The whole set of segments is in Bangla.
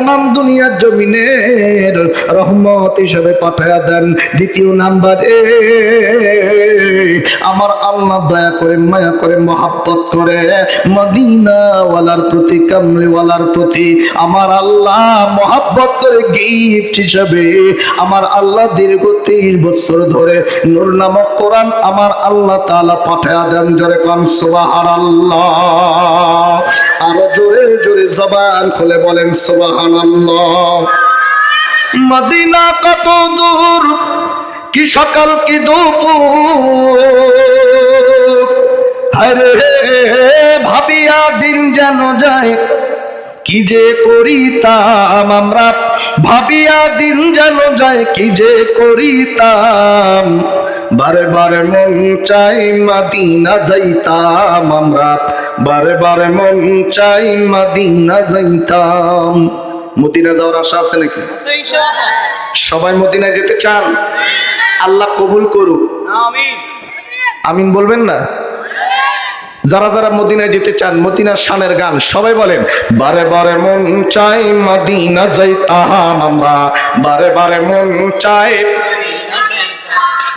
তামাম দুনিয়ার জমিনের রহমত হিসেবে পাঠায়া দেন। দ্বিতীয় নাম্বারে আমার আল্লাহ দয়া করে, মায়া করে, মহাব্বত করে, মদিনাওয়ালার প্রতি, কামলিওয়ালার প্রতি আমার আল্লাহ মহাব্বত করে গিফট হিসাবে আমার আল্লাহ দীর্ঘ তেইশ বছর ধরে নূর নামক কোরআন আমার আল্লাহ তালা পাঠায়া দেন। জোরে কন সুবাহান আল্লাহ আরও জোরে জোরে জবান খুলে বলেন সুবাহান মদিনা কত দূর? কি সকাল, কি দুপুর? ভাবিয়া দিন যেন যায়, কি যে করিতাম আমরা? ভাবিয়া দিন যেন যায়, কি যে করিতাম? বারে বারে মন চাই মাদিনা যাইতাম আমরা। বারে বারে মন চাই মাদিনা যাইতাম। মদিনা যাওয়ার আশা আছে নাকি? সবাই মদিনায় যেতে চান? আল্লাহ কবুল করুক। আমিন। বলবেন না? যারা যারা মদিনায় যেতে চান মদিনার শানের গান সবাই বলেন বারে বারে মন চাই মদিনা যাই তাহা আমরা বারে বারে মন চাই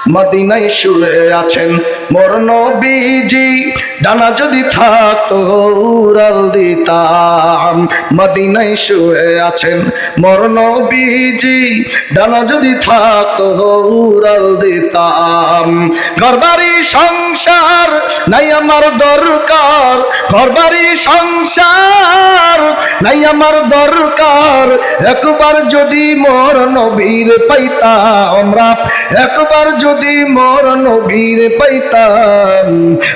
মদিনায় শুয়ে আছেন। মোর নবীজি, ডানা যদি থাকতো, উড়াল দিতাম। মদিনায় শুয়ে আছেন। মোর নবীজি, ডানা যদি থাকতো, উড়াল দিতাম। ঘরবাড়ি সংসার নাই আমার দরকার। ঘরবাড়ি সংসার নাই আমার দরকার। একবার যদি মোর নবীর পাইতাম আমরা একবার যদি মোর নবীর পাইতাম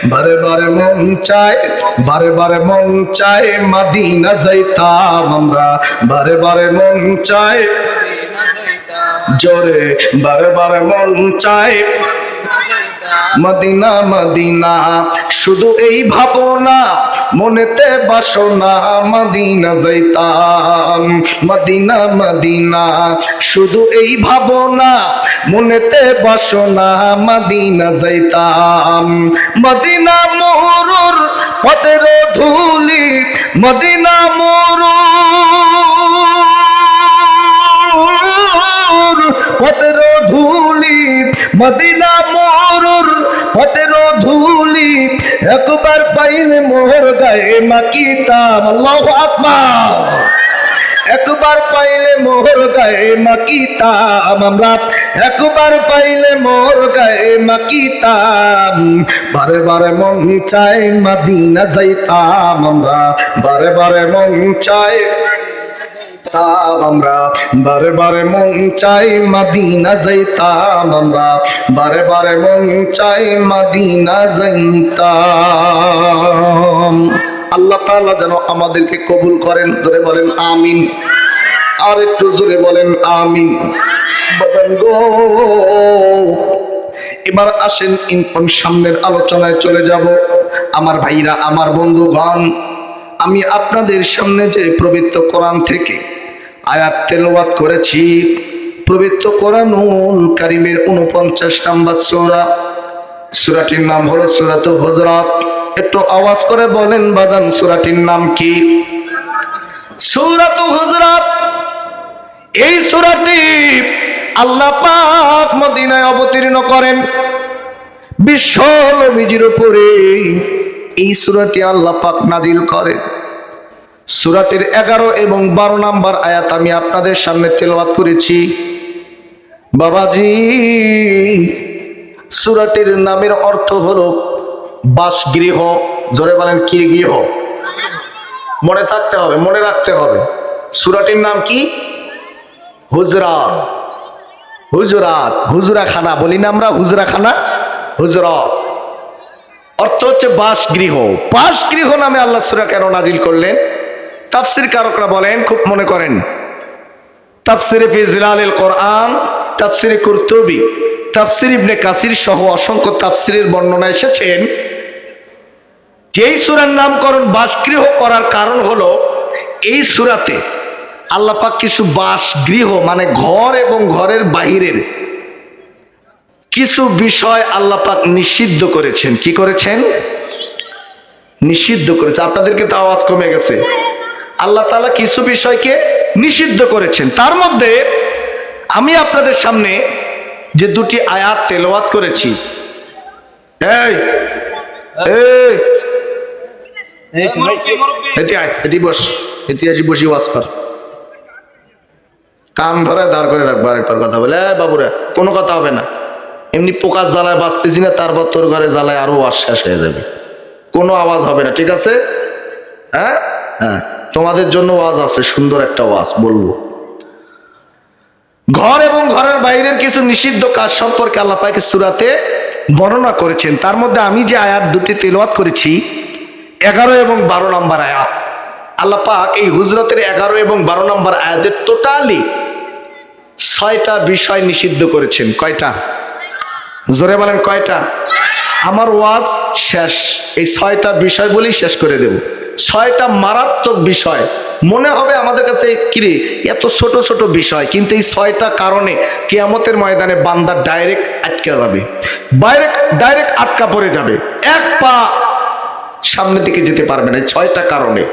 বারে বারে মন চায় বারে বারে মন চায় মাদিনা যাইতাম আমরা। বারে বারে মন চায়, জোরে বারে বারে মন চায় মদিনা মদিনা, শুধু এই ভাবনা, মনেতে বাসনা, মদিনা যাইতাম। মদিনা মদিনা, শুধু এই ভাবনা, মনেতে বাসনা, মদিনা যাইতাম। মদিনা মোরুর পথের ধুলি, মদিনা মোরুর পথের ধুলি মদিনা মোরুর পথের ধুলি একবার পাইলে মোহর গায়ে মাকিতাম আল্লাহ আকবার। একবার পাইলে মোহর গায়ে মাকিতাম আমরা একবার পাইলে মোহর গায়ে মাকিতাম বারে বারে মন চায় মাদিনা যাইতাম। আমরা বারে বারে মন চায় যাইতাম আমরা বারে বারে মন চাই মাদিনা যাইতাম আমরা বারে বারে মন চাই মাদিনা যাইতাম। আল্লাহ তাআলা যেন আমাদেরকে কবুল করেন ধরে বলেন আমিন। আর একটু জোরে বলেন আমিন। বলেন গো। এবার আসেন ইনপন সামনের আলোচনায় চলে যাব। আমার ভাইরা, আমার বন্ধুগণ, আমি আপনাদের সামনে যে পবিত্র কোরআন থেকে আয়াত তেলাওয়াত করেছি। পবিত্র কোরআনুল কারিমের উনপঞ্চাশ নাম্বার সোরা। সুরাটির নাম হলো সূরাতুল হুজরাত। একটু আওয়াজ করে বলেন বাদান সুরাটির নাম কি? সূরাতুল হুজরাত। এই সুরাটি আল্লাহ পাক মদিনায় অবতীর্ণ করেন। বিশ্ব নবীজির উপরে এই সুরাটি আল্লাহ পাক নাজিল করেন। সুরাটের এগারো এবং বারো নাম্বার আয়াত আমি আপনাদের সামনে তেলবাদ করেছি। বাবাজি, সুরাটের নামের অর্থ হলো বাসগৃহ। জোরে বলেন, কি গৃহ? মনে থাকতে হবে, মনে রাখতে হবে। সুরাটির নাম কি? হুজরাত। হুজরাত হুজরা খানা বলি না আমরা হুজরা খানা হুজরাত। অর্থ হচ্ছে বাসগৃহ। বাসগৃহ নামে আল্লাহ সুরা কেন নাজিল করলেন? তাফসির কারকরা বলেন, খুব মনে করেন। তাফসিরে ফি জিলালিল কোরআন, তাফসিরে কুরতুবি, তাফসির ইবনে কাসির সহ অসংখ্য তাফসিরের বর্ণনা এসেছেন। যেই সূরার নামকরণ বাসগৃহ করার কারণ হলো, এই সূরাতে আল্লাহ পাক কিছু বাসগৃহ মানে ঘর এবং ঘরের বাহিরের কিছু বিষয় আল্লাহ পাক নিষিদ্ধ করেছেন। কি করেছেন? নিষিদ্ধ করেছে আপনাদেরকে তো আওয়াজ কমে গেছে। আল্লাহ তাআলা কিছু বিষয়কে নিষিদ্ধ করেছেন। তার মধ্যে আমি আপনাদের সামনে যে দুটি আয়াত তেলাওয়াত করেছি। এই এই। বস ওয়াজ কর। কান ধরে দাঁড় করে রাখব আরেকবার কথা বলে "এই বাবুরা, কোনো কথা হবে না। এমনি পোকার জ্বালায় বাঁচতেছি না, তারপর তোর ঘরে জ্বালায় আরও ওয়াজ শেষ হয়ে যাবে। কোনো আওয়াজ হবে না, ঠিক আছে? হ্যাঁ? হ্যাঁ তোমাদের জন্য ওয়াজ আছে, সুন্দর একটা ওয়াজ, বলব। ঘর এবং ঘরের বাইরের কিছু নিষিদ্ধ কাজ সম্পর্কে আল্লাহ পাকে সুরাতে বর্ণনা করেছেন। তার মধ্যে আমি যে আয়াত দুটি তেলাওয়াত করেছি, এগারো এবং বারো নম্বর আয়াত, আল্লাহ পাক এই হুজরতের এগারো এবং বারো নম্বর আয়াতের টোটালি ছয়টা বিষয় নিষিদ্ধ করেছেন। কয়টা? জোরে বলেন কয়টা? আমার ওয়াজ শেষ, এই ছয়টা বিষয় বলেই শেষ করে দেব। ছয়টা মারাত্মক বিষয়। মনে হবে আমাদের কাছে, কিরে, এত ছোট ছোট বিষয়। কিন্তু এই ছয়টা কারণে কেয়ামতের ময়দানে বান্দা ডাইরেক্ট আটকে যাবে। ডাইরেক্ট ডাইরেক্ট আটকা পড়ে যাবে। এক পা সামনের দিকে যেতে পারবে না ছয়টা কারণে।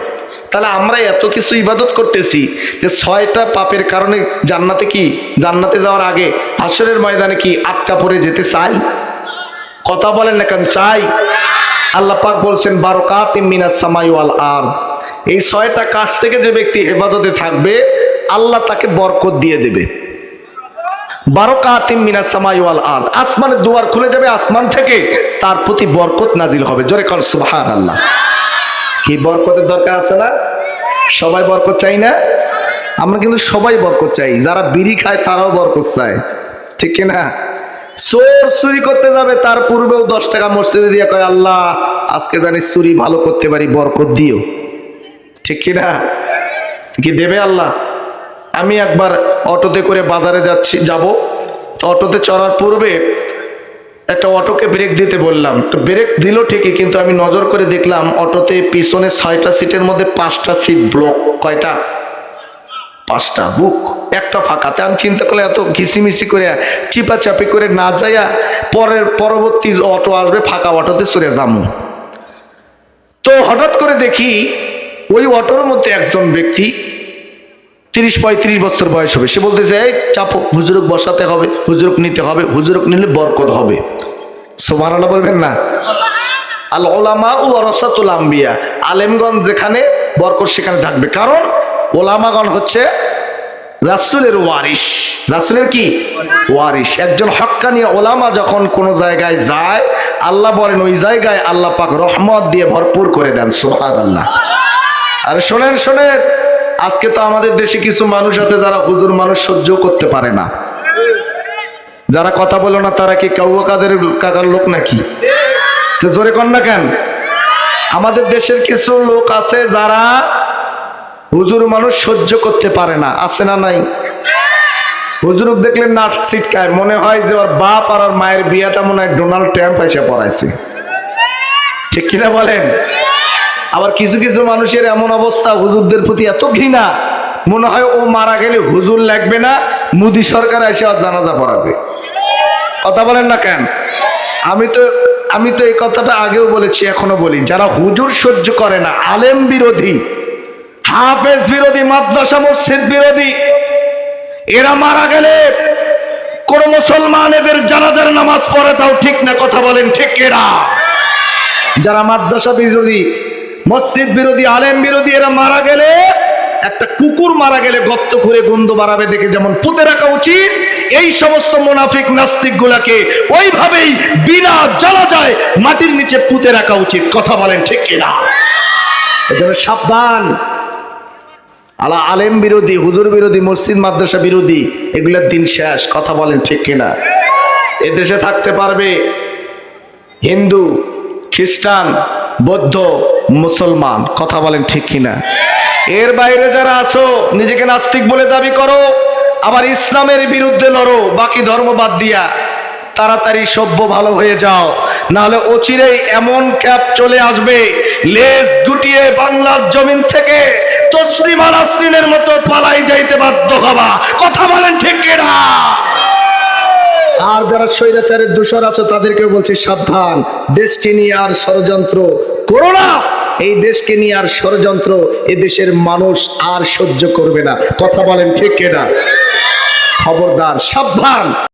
তাহলে আমরা এত কিছু ইবাদত করতেছি যে ছয়টা পাপের কারণে জান্নাতে কি? জান্নাতে যাওয়ার আগে হাসরের ময়দানে কি আটকা পড়ে যেতে চাই? কথা বলেন না কেন? চাই। আল্লাহ পাক বলছেন বারকাত মিনাস সামাই ওয়াল আর এই ছয়টা কাজ থেকে যে ব্যক্তি হেফাজতে থাকবে, আল্লাহ তাকে বরকত দিয়ে দেবে। বারকাতিম মিনাস সামাই ওয়াল আর আসমানের দুয়ার খুলে যাবে, আসমান থেকে তার প্রতি বরকত নাজিল হবে। জোরে কর সুবহান আল্লাহ কি বরকতের দরকার আছে না? সবাই বরকত চাই না? আমরা কিন্তু সবাই বরকত চাই। যারা বিড়ি খায়, তারাও বরকত চায়। ঠিক না? চোর চুরি করতে যাবে, তার পূর্বেও দশ টাকা মসজিদে দিয়ে কয়, আল্লাহ, আজকে জানি চুরি ভালো করতে পারি, বরকত দিও। ঠিক কি না? কি দেবে আল্লাহ? আমি একবার অটোতে করে বাজারে যাচ্ছি, যাব। তো অটোতে চড়ার পূর্বে একটা অটোকে ব্রেক দিতে বললাম। তো ব্রেক দিল ঠিকই, কিন্তু আমি নজর করে দেখলাম অটোতে পিছনে ছয়টা সিটের মধ্যে পাঁচটা সিট ব্লক, কয়টা? পাঁচটা বুক, একটা ফাঁকাতে। আমি চিন্তা করলে এত ঘিসিমিসি করে, চিপাচাপি করে না যাইয়া পরের পরবর্তী অটো আসবে, ফাঁকা অটোতে চলে যাব তো হঠাৎ করে দেখি, ওই অটোর মধ্যে একজন ব্যক্তি তিরিশ পঁয়ত্রিশ বছর বয়স হবে। সে বলতেছে, এই চাপো, হুজুরক বসাতে হবে, হুজুরক নিতে হবে, হুজুরক নিলে বরকত হবে। সোমান বলবেন না? আল ওলামা ও রসাতুল আম্বিয়া, আলেমগঞ্জ যেখানে বরকত সেখানে থাকবে। কারণ ওলামাগণ হচ্ছে রাসুলের ওয়ারিস রাসুলের কি? ওয়ারিস একজন হক্কানি ওলামা যখন কোন জায়গায় যায় আল্লাহ বলেন ওই জায়গায় আল্লাহ পাক রহমত দিয়ে ভরপুর করে দেন। সোহান আল্লাহ আর শোনেন শোনেন। আজকে তো আমাদের দেশে কিছু মানুষ আছে যারা হুজুর মানুষ সহ্য করতে পারে না। যারা কথা বলো না তারা কি কাউ কাদের কাকার লোক নাকি? তো জোরে কর না কেন? আমাদের দেশের কিছু লোক আছে যারা হুজুর মানুষ সহ্য করতে পারে না, আছে না নাই? হুজুর দেখলেন না, ছিটকায়। মনে হয় যে ওর বাপ আর ওর মায়ের বিয়াটা মনে হয় ডোনাল্ড ট্রাম্প এসে পড়াইছে। ঠিক কিনা বলেন? আবার কিছু কিছু মানুষের এমন অবস্থা, হুজুরদের প্রতি এত ঘৃণা। মনে হয় ও মারা গেলে হুজুর লাগবে না, মোদি সরকার এসে আর জানাজা পড়াবে। কথা বলেন না কেন? আমি তো আমি তো এই কথাটা আগেও বলেছি, এখনও বলি। যারা হুজুর সহ্য করে না, আলেম বিরোধী হাফেজ বিরোধী, মাদ্রাসা মসজিদ বিরোধী। এরা মারা গেলে কোন মুসলমান এদের জানাজার নামাজ পড়ে, তাও ঠিক না, কথা বলেন ঠিক এরা। যারা মাদ্রাসা বিরোধী, মসজিদ বিরোধী, আলেম বিরোধী, এরা মারা গেলে, একটা কুকুর মারা গেলে গর্ত করে গন্ধ বাড়াবে দেখে, যেমন পুঁতে রাখা উচিত, এই সমস্ত মোনাফিক নাস্তিক গুলাকে ওইভাবেই বিনা জ্বালা যায় মাটির নিচে পুঁতে রাখা উচিত, কথা বলেন ঠিক কিনা। এজন্য সাবধান। আলা আলেম বিরোধী, হুজুর বিরোধী, মসজিদ, মাদ্রাসা বিরোধী, এগুলোর দিন শেষ, কথা বলেন ঠিক কিনা? এ দেশে থাকতে পারবে হিন্দু, খ্রিস্টান, বৌদ্ধ, মুসলমান, কথা বলেন ঠিক কিনা? এর বাইরে যারা আছো, নিজেকে নাস্তিক বলে দাবি করো, আবার ইসলামের বিরুদ্ধে লড়ো, বাকি ধর্ম বাদ দিয়া, তাড়াতাড়ি সভ্য ভালো হয়ে যাও, নাহলে অচিরেই এমন ক্যাপ চলে আসবে, লেজ গুটিয়ে বাংলার জমিন থেকে তসলিমা নাসরিনের মতো পালাই যাইতে বাধ্য হবা। কথা বলেন ঠিক কিনা? আর যারা স্বৈরাচারের দোষর আছে তাদেরকে বলছি সাবধান। দেশকে নিয়ে আর ষড়যন্ত্র করো না। এই দেশকে নিয়ে আর ষড়যন্ত্র এ দেশের মানুষ আর সহ্য করবে না। কথা বলেন ঠিক কিনা? খবরদার, সাবধান।